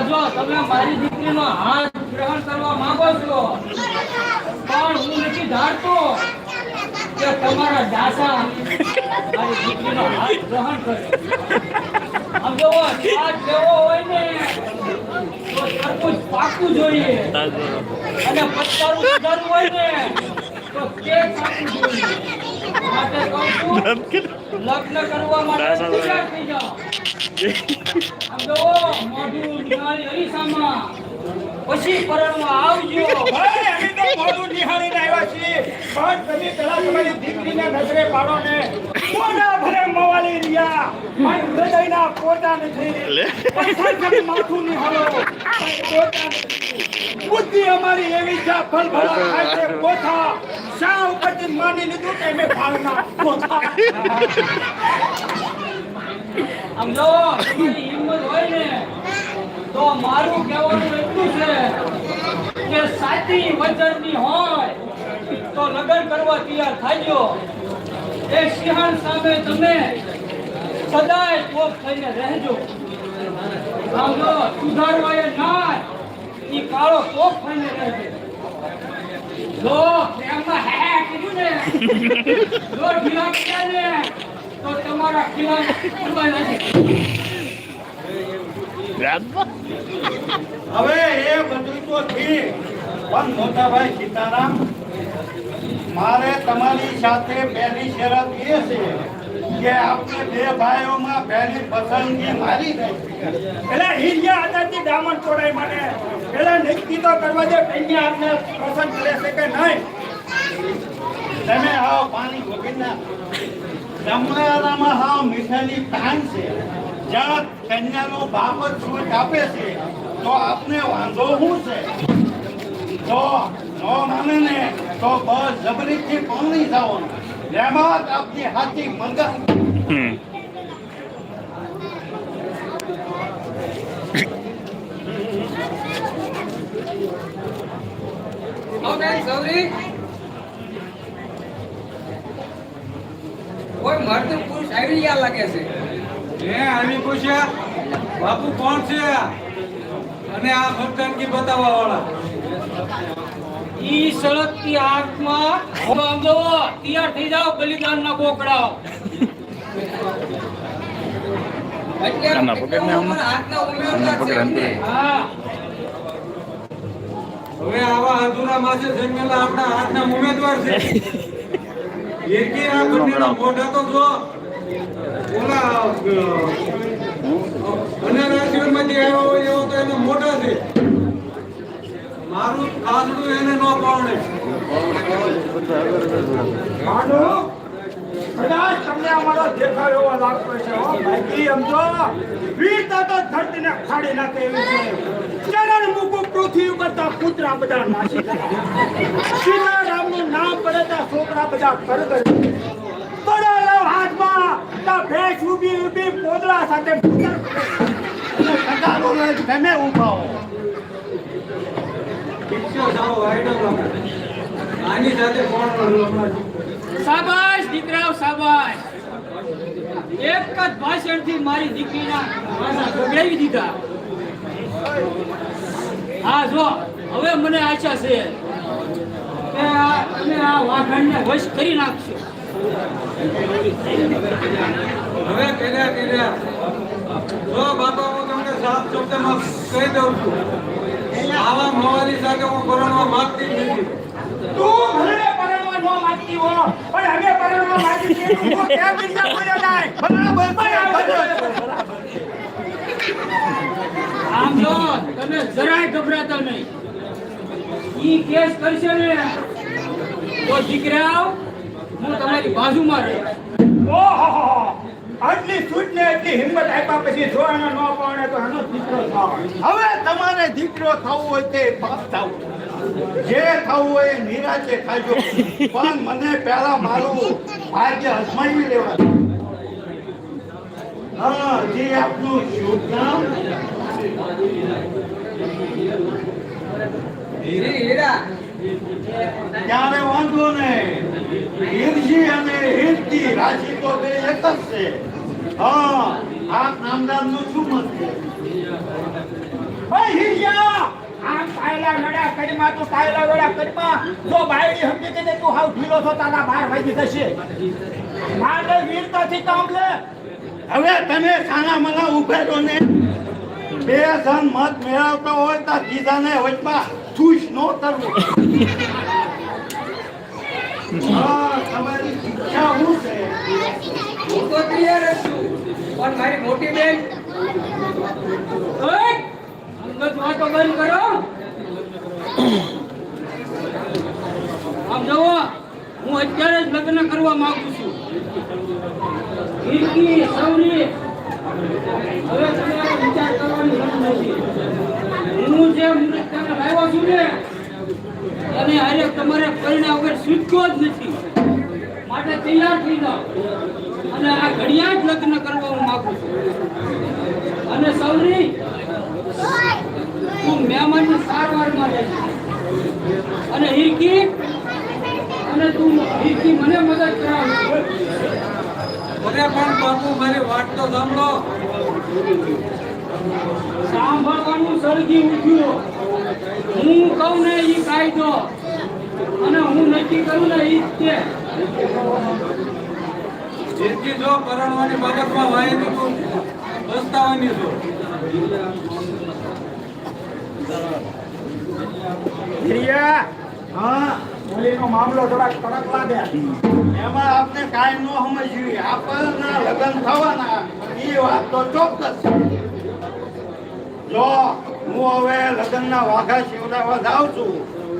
આ જો તમે મારી દીકરીનો હાથ ગ્રહણ કરવા માંગો છો. પણ હું નથી ધારતો કે તમારા દાસા મારી દીકરીનો હાથ ગ્રહણ કરે. આમ જોવો સ્વાદ લેવો હોય ને તો તરબૂચ પાકવું જોઈએ. અને પત્તાનું સુધારવું હોય ને તો કેક જોઈએ. લગ્ન કરવા માટે તૈયાર થઈ જાઓ. આમ જોવો મોઢું નિહાળી અરીસામાં. પછી પરણવા આવજો. ભાઈ અમે તો મોઢું નિહાળીને આવ્યા છીએ. પણ તમે પેલા તમારી દીકરીને નજરે પાડો ને. ભલે મવાલી રહ્યા? પણ હૃદયના નથી માથું નિહાળો. પણ નથી. બુદ્ધિ અમારી એવી છે ફલ ભલા ખાય છે કોથા શા ઉપરથી માની લીધું કે અમે ભાવના પોથા? આમ જો હિંમત હોય ને, તો મારું કહેવાનું એટલું છે કે સાચી વજનની હોય, તો લગન કરવા તૈયાર થાજો. એ સિંહણ સામે તમે સદાય કોપ થઈને રહેજો. આમ જો સુધારવા એ ના ઈ કાળો કોપ થઈને રહેજો જો પ્રેમમાં હે હે કીધું ને. જો ઢીલા પડ્યા ને તો તમારા ખીલા ઉડવા હવે એ બધું તો ઠીક પણ મોટાભાઈ સીતારામ મારે તમારી સાથે પહેલી શરત એ છે કે આપણે બે ભાઈઓમાં પહેલી પસંદગી મારી પેલા હિરિયા આઝાદી દામન તોડાય માટે. પેલા નક્કી તો કરવા દે કન્યા આપને પસંદ કરે છે કે નહીં? તમે આવો પાણી ગોપીના જમણારામાં હાવ મીઠાની તાણ છે. જ્યાં કન્યાનો બાપ જ છૂટ છે, તો આપને વાંધો શું છે? જો નો માને ને, તો બસ જબરીથી પાણી જવાનું જ આપની હાથી મંગા કોઈ મર્દ પુરુષ આવી ગયા લાગે છે? હે આની પૂછ્યા બાપુ કોણ છે? અને આ ભક્તાનગી બતાવવા વાળા ઈ સળગતી થી આમ જોવો તૈયાર થઈ કોકડાઓ છે એમને. હા. હવે આવા અધૂરા માસે જન્મેલા આપણા હાથના ઉમેદવાર છે. એકી આ બંનેના મોઢા તો જો ઓલા આવ્યો એવો તો કાસડું એને ન પાવણે કદાચ તમને અમારો દેખાવ લાગતો છે ભાઈ તો ધરતીને ફાડી નાખે એવી પૃથ્વી ઉપર તો કૂતરા બધા નાસી સીતારામનું નામ પડે તો છોકરા બધા કરગર હાથમાં, તો ભેંસ ઊભી ઊભી પોદળા સાથે ભૂતર અને કટારો આની સાથે કોણ હમણાં દીકરાઓ, શાબાશ. એક જ ભાષણથી મારી દીકરીના દીધા. હા, જો, હવે મને આશા છે કે તમે આ વાઘણને વશ કરી નાખશો. હવે કેલ્યા કેલ્યા જો બાપા તમને સાફ શબ્દમાં કહી દઉં છું. આવા મવાલી સાથે હું પરણવા માંગતી નથી. તું ભલે પરણવા ન માંગતી હો પણ અમે પરણવા માંગી છે તું કેમ રીતે બોલ્યો જાય. આમ જો તમે જરાય ગભરાતા નહીં. ઈ કેસ કરશે ને તો દીકરા હું તમારી બાજુમાં રહીશ. ઓહો આટલી સૂટ ને એટલી હિંમત આપ્યા પછી જો આનો ન પાડે તો આનો દીકરો થાવ હવે તમારે દીકરો થવું હોય તે પાપ થવું. જે થવું હોય નિરાશે ખાજો. પણ મને પહેલા મારું ભાગ્ય અજમાવી લેવા જે આપનું શુભ નામ. ત્યારે વાંધો ને હિરજી અને હિરજી રાજી તો બે એક જ છે. હા, આ નામદારનું શું મત છે? કડીમાં તું ટાયલા વેળા કડીમાં. જો બાયડી સમજી કે તું હાવ ઢીલો છો તારા બહાર વાગી જશે. મારે વીરતાથી કામ લે હવે તમે સાના મલા ઉભેરો ને બે જણ મત મેળવતો હોય તો બીજાને વચમાં ખુશ ન કરવું. તમારી શિક્ષા શું છે? હું તો તૈયાર છું પણ મારી મોટી બેન ઓય! અંગત વાતો બંધ કરો. આમ જુઓ, હું અત્યારે જ લગ્ન કરવા માંગુ છું. કીર્તિ સૌરી હવે તમારે વિચાર કરવાની જરૂર નથી. હું જે મૃત્યુને લાવ્યો છું ને અને હારે તમારે પરિણામ વગર છૂટકો જ નથી. માટે તૈયાર થઈ જાઓ. અને આ ઘડિયા જ લગ્ન કરવા હું માંગુ છું. અને સૌરી મહેમાનની જાય રહેજે અને હિરકી અને તું હિરકી મને મદદ કરાવ. અરે પણ બાપુ મારી વાત તો સાંભળો. સાંભળવાનું સળગી ઉઠ્યું. હું કહું ને એ કાયદો. અને હું નક્કી કરું ને એ જ છે. જિંદગી જો પરણવાની બાબતમાં વાયદી તું પસ્તાવાની છો હિરિયા હા બોલીનો મામલો થોડાક કડક લાગ્યા એમાં આપણે કાંઈ ન સમજ્યું આપણના લગ્ન થવાના. એ વાત તો ચોક્કસ છે. જો હું હવે લગ્નના વાઘા શિવડાવા જાઉં છું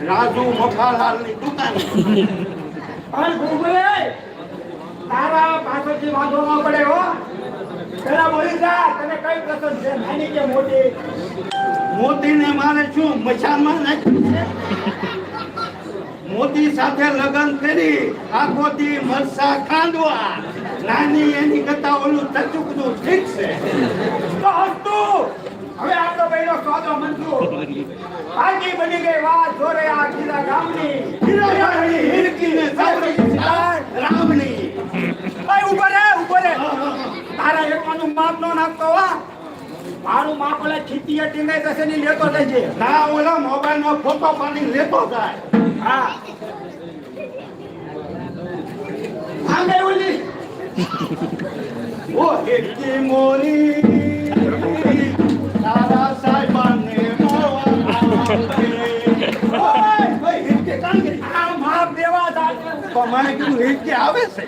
રાજુ મફાલાલની દુકાન. પણ ભૂગલે તારા પાછળથી વાંધો ન પડે હો. પેલા બોલી જા તને કઈ પસંદ છે? નાની કે મોટી? મોતીને મારે શું મચાનમાં નાખ્યું છે? મોતી સાથે લગ્ન કરી આખો દી મરસા ખાંડવા. નાની એની કરતા ઓલું તચુકનું ઠીક છે. તો હસતું હવે આપણો પહેલો સોદો મંજૂર. બાકી બની ગઈ વાત જોરે આ ગીરા ગામની. ગીરાની હિરકી ને સાબરી રામની. ભાઈ ઊભો રે ઊભો રે. તારા એકમાનું માપ નો નાખતો વા મારું માપ ઓલા ખીતીએ ટીંગાઈ જશે ની લેતો જજે. ના ઓલા મોબાઈલ નો ફોટો પાડી લેતો જાય. હા આંગે ઓલી ઓ હેકી મોરી તારા સાહેબાને મેં આવે છે